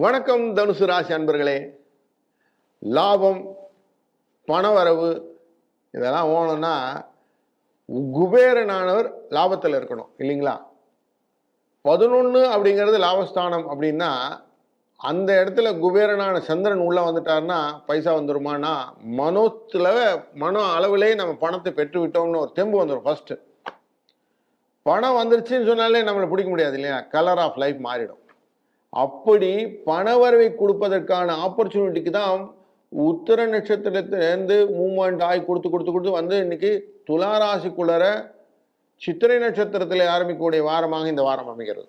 வணக்கம் தனுசு ராசி அன்பர்களே. லாபம் பணவரவு இதெல்லாம் ஓணும்னா குபேரனானவர் லாபத்தில் இருக்கணும் இல்லைங்களா? பதினொன்று அப்படிங்கிறது லாபஸ்தானம் அப்படின்னா அந்த இடத்துல குபேரனான சந்திரன் உள்ளே வந்துட்டாருன்னா பைசா வந்துருமானா மனோத்தில் மனோ அளவிலே நம்ம பணத்தை பெற்று விட்டோம்னு ஒரு தெம்பு வந்துடும் ஃபஸ்ட்டு பணம் வந்துருச்சுன்னு சொன்னாலே நம்மளை பிடிக்க முடியாது இல்லையா? கலர் ஆஃப் லைஃப் மாறிடும். அப்படி பணவரவை கொடுப்பதற்கான ஆப்பர்ச்சுனிட்டிக்கு தான் உத்தர நட்சத்திரத்திலேருந்து மூவ்மெண்ட் ஆகி கொடுத்து கொடுத்து கொடுத்து வந்து இன்னைக்கு துளாராசிக்குள்ளர சித்திரை நட்சத்திரத்தில் ஆரம்பிக்கக்கூடிய வாரமாக இந்த வாரம் அமைகிறது.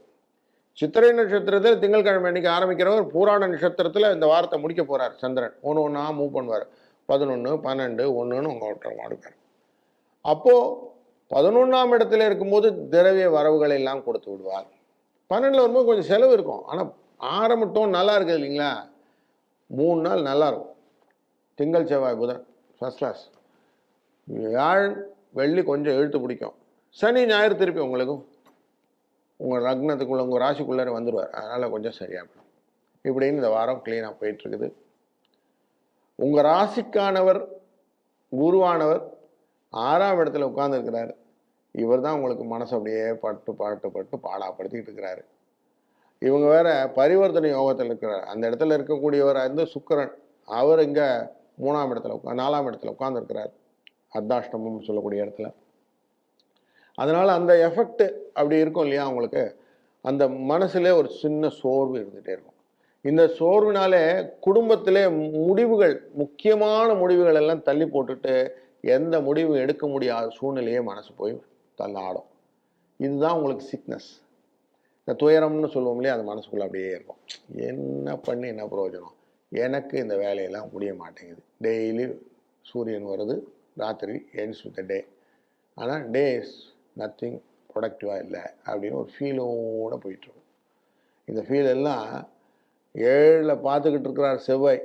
சித்திரை நட்சத்திரத்தில் திங்கட்கிழமை அன்னைக்கு ஆரம்பிக்கிறவர் பூராண நட்சத்திரத்தில் இந்த வாரத்தை முடிக்க போறார் சந்திரன். ஒன்று ஒன்றா மூவ் பண்ணுவார். பதினொன்று பன்னெண்டு ஒன்றுன்னு உங்கள் மாடுவார் அப்போது பதினொன்றாம் இடத்துல இருக்கும்போது திரவிய வரவுகளை எல்லாம் கொடுத்து விடுவார். பன்னெண்டில் வரும்போது கொஞ்சம் செலவு இருக்கும். ஆனால் ஆரம்பிட்டோம் நல்லா இருக்குது இல்லைங்களா? மூணு நாள் நல்லாயிருக்கும் திங்கள் செவ்வாய் புதன் ஃபர்ஸ்ட் கிளாஸ் வியாழன் வெள்ளி கொஞ்சம் இழுத்து பிடிக்கும். சனி ஞாயிறு திருப்பி உங்களுக்கும் உங்கள் லக்னத்துக்குள்ள உங்கள் ராசிக்குள்ளே வந்துடுவார் அதனால் கொஞ்சம் சரியாக இப்படின்னு இந்த வாரம் க்ளீனாக போயிட்டுருக்குது. உங்கள் ராசிக்கானவர் குருவானவர் ஆறாம் இடத்துல உட்கார்ந்துருக்கிறார். இவர் தான் உங்களுக்கு மனசு அப்படியே பட்டு பாட்டு பட்டு பாடாப்படுத்திக்கிட்டு இருக்கிறாரு. இவங்க வேற பரிவர்த்தனை யோகத்தில் இருக்கிறார். அந்த இடத்துல இருக்கக்கூடியவர் வந்து சுக்கரன். அவர் இங்கே மூணாம் இடத்துல உட்கா நாலாம் இடத்துல உட்காந்துருக்கிறார் அர்த்தாஷ்டமம் சொல்லக்கூடிய இடத்துல. அதனால் அந்த எஃபெக்ட் அப்படி இருக்கும் இல்லையா அவங்களுக்கு அந்த மனசுல ஒரு சின்ன சோர்வு இருந்துகிட்டே இருக்கும். இந்த சோர்வினாலே குடும்பத்திலே முடிவுகள் முக்கியமான முடிவுகள் எல்லாம் தள்ளி போட்டுட்டு எந்த முடிவும் எடுக்க முடியாத சூழ்நிலையே மனசு போய் தள்ளாடும் இதுதான் உங்களுக்கு சிக்னஸ் இந்த துயரம்னு சொல்லுவோம் இல்லையா அது மனசுக்குள்ளே அப்படியே இருக்கும். என்ன பண்ணி என்ன பிரயோஜனம்? எனக்கு இந்த வேலையெல்லாம் முடிய மாட்டேங்குது. டெய்லி சூரியன் வருது ராத்திரி எண்ட்ஸ் வித் த டே? ஆனால் டேஸ் நத்திங் ப்ரொடக்டிவாக இல்லை அப்படின்னு ஒரு ஃபீலோடு போயிட்டுருக்கும். இந்த ஃபீல் எல்லாம் ஏழில் பார்த்துக்கிட்டு இருக்கிறார் செவ்வாய்.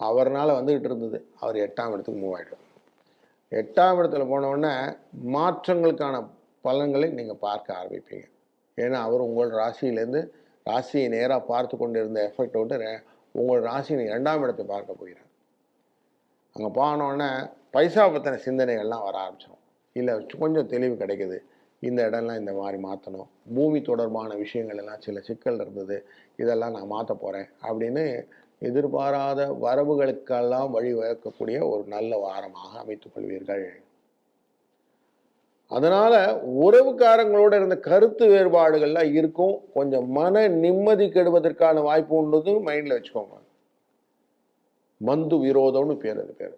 அவர்னால் வந்துக்கிட்டு இருந்தது. அவர் எட்டாம் இடத்துக்கு மூவ் ஆகிடும் எட்டாம் இடத்துல போனோடனே மாற்றங்களுக்கான பலன்களை நீங்கள் பார்க்க ஆரம்பிப்பீங்க. ஏன்னா அவர் உங்கள் ராசியிலேருந்து ராசியை நேராக பார்த்து கொண்டு இருந்த எஃபெக்ட் விட்டு உங்கள் ராசியின் இரண்டாம் இடத்தை பார்க்க போகிறார் அங்கே போனோடனே பைசா பற்றின சிந்தனைகள்லாம் வர ஆரம்பிச்சிடும் இல்லை கொஞ்சம் தெளிவு கிடைக்குது. இந்த இடம்லாம் இந்த மாதிரி மாற்றணும் பூமி தொடர்பான விஷயங்கள் எல்லாம் சில சிக்கல் இருந்தது. இதெல்லாம் நான் மாற்ற போகிறேன் அப்படின்னு எதிர்பாராத வரவுகளுக்கெல்லாம் வழிவகுக்கக்கூடிய ஒரு நல்ல வாரமாக அமைத்துக் கொள்வீர்கள். அதனால உறவுக்காரங்களோட இருந்த கருத்து வேறுபாடுகள்லாம் இருக்கும். கொஞ்சம் மன நிம்மதி கெடுவதற்கான வாய்ப்பு உண்டது மைண்ட்ல வச்சுக்கோங்க. மந்து விரோதம்னு பேர் அது பேர்.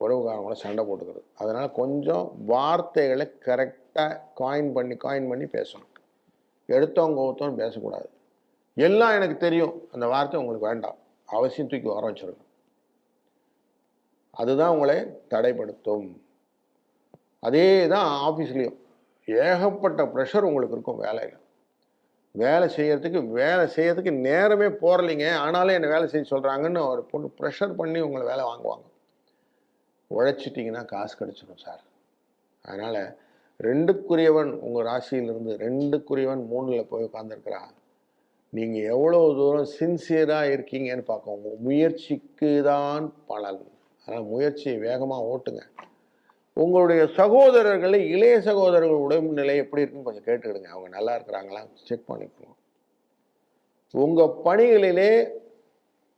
உறவுக்காரங்களோட சண்டை போட்டுக்கிறது. அதனால கொஞ்சம் வார்த்தைகளை கரெக்டாக காயின் பண்ணி காயின் பண்ணி பேசணும். எடுத்தவங்க ஒருத்தவங்க பேசக்கூடாது. எல்லாம் எனக்கு தெரியும். அந்த வார்த்தை உங்களுக்கு வேண்டாம். அவசியம் தூக்கி வர வச்சிருங்க. அதுதான் உங்களை தடைப்படுத்தும். அதே தான் ஆஃபீஸ்லேயும் ஏகப்பட்ட ப்ரெஷர் உங்களுக்கு இருக்கும் வேலையில். வேலை செய்கிறதுக்கு வேலை செய்யறதுக்கு நேரமே போறலைங்க. ஆனாலும் என்னை வேலை செய்ய சொல்கிறாங்கன்னு ஒரு பொண்ணு ப்ரெஷர் பண்ணி உங்களை வேலை வாங்குவாங்க. உழைச்சிட்டிங்கன்னா காசு கிடச்சிடும் சார். அதனால் ரெண்டுக்குரியவன் உங்கள் ராசியிலிருந்து ரெண்டுக்குரியவன் மூணில் போய் உட்காந்துருக்கிறான் நீங்கள் எவ்வளோ தூரம் சின்சியராக இருக்கீங்கன்னு பார்க்க உங்கள் முயற்சிக்கு தான் பலன். அதனால் முயற்சியை வேகமாக ஓட்டுங்க. உங்களுடைய சகோதரர்களை இளைய சகோதரர்கள் உடம்பு நிலை எப்படி இருக்குன்னு கொஞ்சம் கேட்டுக்கிடுங்க. அவங்க நல்லா இருக்கிறாங்களா? செக் பண்ணிக்கணும் உங்கள் பணிகளிலே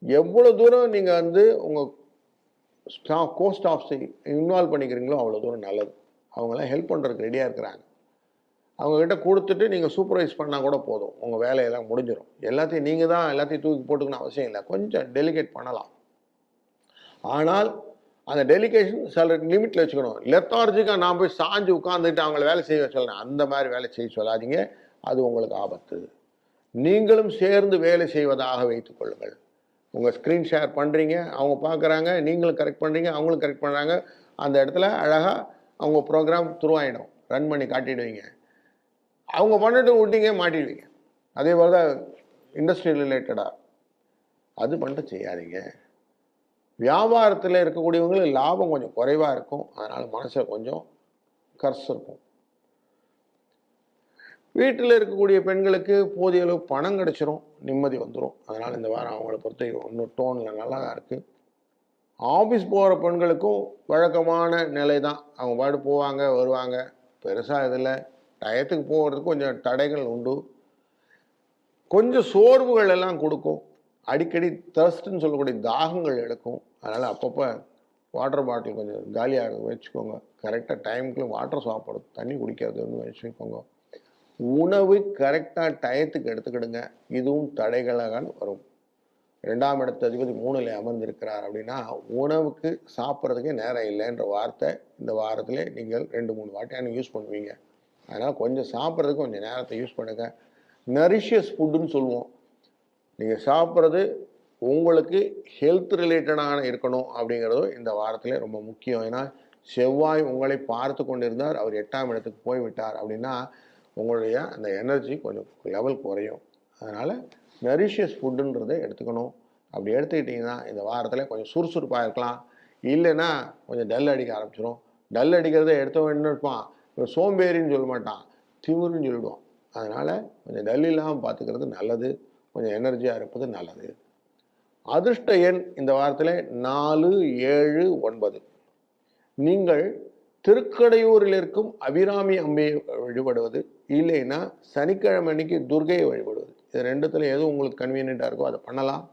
எவ்வளோ தூரம் நீங்கள் வந்து உங்கள் ஸ்டா கோ ஸ்டாஃப்ஸை இன்வால்வ் பண்ணிக்கிறீங்களோ அவ்வளோ தூரம் நல்லது. அவங்களாம் ஹெல்ப் பண்ணுறதுக்கு ரெடியாக இருக்கிறாங்க. அவங்கக்கிட்ட கொடுத்துட்டு நீங்கள் சூப்பர்வைஸ் பண்ணால் கூட போதும். உங்கள் வேலையெல்லாம் முடிஞ்சிடும் எல்லாத்தையும் நீங்கள் தான் எல்லாத்தையும் தூக்கி போட்டுக்கணும் அவசியம் இல்லை. கொஞ்சம் டெலிகேட் பண்ணலாம். ஆனால் அந்த டெலிகேஷன் சில லிமிட்டில் வச்சுக்கணும். லெத்தார்ஜிக்காக நான் போய் சாஞ்சு உட்காந்துட்டு அவங்கள வேலை செய்ய சொல்லணும் அந்த மாதிரி வேலை செய்ய சொல்லாதீங்க. அது உங்களுக்கு ஆபத்து. நீங்களும் சேர்ந்து வேலை செய்வதாக வைத்துக் கொள்ளுங்கள். உங்கள் ஸ்க்ரீன் ஷேர் பண்ணுறீங்க அவங்க பார்க்குறாங்க. நீங்களும் கரெக்ட் பண்ணுறீங்க அவங்களும் கரெக்ட் பண்ணுறாங்க அந்த இடத்துல அழகாக அவங்க ப்ரோக்ராம் துருவாயிடும் ரன் பண்ணி காட்டிடுவீங்க. அவங்க பண்ணிட்டு விட்டீங்க மாட்டிடுவீங்க. அதே மாதிரி தான் இண்டஸ்ட்ரி ரிலேட்டடாக அது பண்ணிட்டு செய்யாதீங்க. வியாபாரத்தில் இருக்கக்கூடியவங்களுக்கு லாபம் கொஞ்சம் குறைவாக இருக்கும். அதனால் மனசில் கொஞ்சம் கர்ஸ் இருக்கும். வீட்டில் இருக்கக்கூடிய பெண்களுக்கு போதிய அளவு பணம் கிடச்சிரும். நிம்மதி வந்துடும் அதனால் இந்த வாரம் அவங்கள பொறுத்த இன்னும் டோனில் நல்லா தான் இருக்குது ஆஃபீஸ் போகிற பெண்களுக்கும் வழக்கமான நிலை தான் அவங்க பாட்டு போவாங்க வருவாங்க. பெருசாக இதில் டயத்துக்கு போகிறதுக்கு கொஞ்சம் தடைகள் உண்டு. கொஞ்சம் சோர்வுகள் எல்லாம் கொடுக்கும். அடிக்கடி தர்ஸ்ட்னு சொல்லக்கூடிய தாகங்கள் எடுக்கும். அதனால் அப்பப்போ வாட்டர் பாட்டில் கொஞ்சம் காலியாக வச்சுக்கோங்க. கரெக்டாக டைமுக்குள்ள வாட்டர் சாப்பிடும் தண்ணி குடிக்கிறது வந்து வச்சுக்கோங்க. உணவு கரெக்டாக டயத்துக்கு எடுத்துக்கிடுங்க. இதுவும் தடைகளாக வரும். ரெண்டாம் இடத்து அதிபதி மூணுல அமர்ந்திருக்கிறார் அப்படின்னா உணவுக்கு சாப்பிட்றதுக்கே நேரம் இல்லைன்ற வார்த்தை இந்த வாரத்திலே நீங்கள் ரெண்டு மூணு வாட்டியான யூஸ் பண்ணுவீங்க. அதனால் கொஞ்சம் சாப்பிட்றதுக்கு கொஞ்சம் நேரத்தை யூஸ் பண்ணுங்கள் நரிஷியஸ் ஃபுட்டுன்னு சொல்லுவோம். நீங்கள் சாப்பிட்றது உங்களுக்கு ஹெல்த் ரிலேட்டடான இருக்கணும் அப்படிங்கிறதும் இந்த வாரத்தில் ரொம்ப முக்கியம். ஏன்னா செவ்வாய் உங்களை பார்த்து கொண்டிருந்தார். அவர் எட்டாம் இடத்துக்கு போய்விட்டார் அப்படின்னா உங்களுடைய அந்த எனர்ஜி கொஞ்சம் லெவல் குறையும். அதனால் நரிஷியஸ் ஃபுட்டுன்றதை எடுத்துக்கணும். அப்படி எடுத்துக்கிட்டிங்கன்னா இந்த வாரத்தில் கொஞ்சம் சுறுசுறுப்பாக இருக்கலாம். இல்லைன்னா கொஞ்சம் டல் அடிக்க ஆரம்பிச்சிடும் டல் அடிக்கிறத எடுத்தவன் இருப்பான்? சோம்பேறின்னு சொல்ல மாட்டான். திமிருன்னு சொல்லிடுவான் அதனால் கொஞ்சம் டல் இல்லாமல் பார்த்துக்கிறது நல்லது. கொஞ்சம் எனர்ஜியாக இருப்பது நல்லது. அதிர்ஷ்ட எண் இந்த வாரத்தில் நாலு ஏழு ஒன்பது. நீங்கள் திருக்கடையூரில் இருக்கும் அபிராமி அம்பையை வழிபடுவது இல்லைன்னா சனிக்கிழமை அன்னைக்கு துர்கையை வழிபடுவது. இது ரெண்டுத்தில் எது உங்களுக்கு கன்வீனியண்ட்டாக இருக்கோ அதை பண்ணலாம்.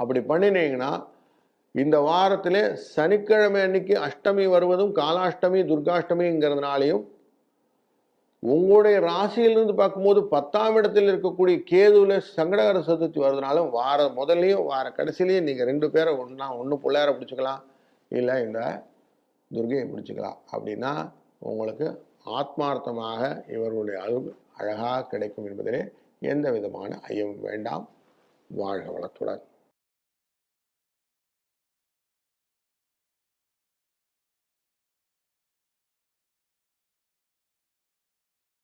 அப்படி பண்ணினீங்கன்னா இந்த வாரத்திலே சனிக்கிழமை அன்னைக்கு அஷ்டமி வருவதும் காலாஷ்டமி துர்காஷ்டமிங்கிறதுனாலையும் உங்களுடைய ராசியிலிருந்து பார்க்கும்போது பத்தாம் இடத்தில் இருக்கக்கூடிய கேதுவில் சங்கடகர சதுர்த்தி வர்றதுனாலும் வார முதல்லையும் வார கடைசிலையும் நீங்கள் ரெண்டு பேரை ஒன்றா ஒன்று பிள்ளையார பிடிச்சிக்கலாம். இல்லை இந்த துர்கையை பிடிச்சிக்கலாம். அப்படின்னா உங்களுக்கு ஆத்மார்த்தமாக இவர்களுடைய அழகு அழகாக கிடைக்கும் என்பதிலே எந்த விதமான ஐயம் வேண்டாம். வாழ்க வளத்துடன்.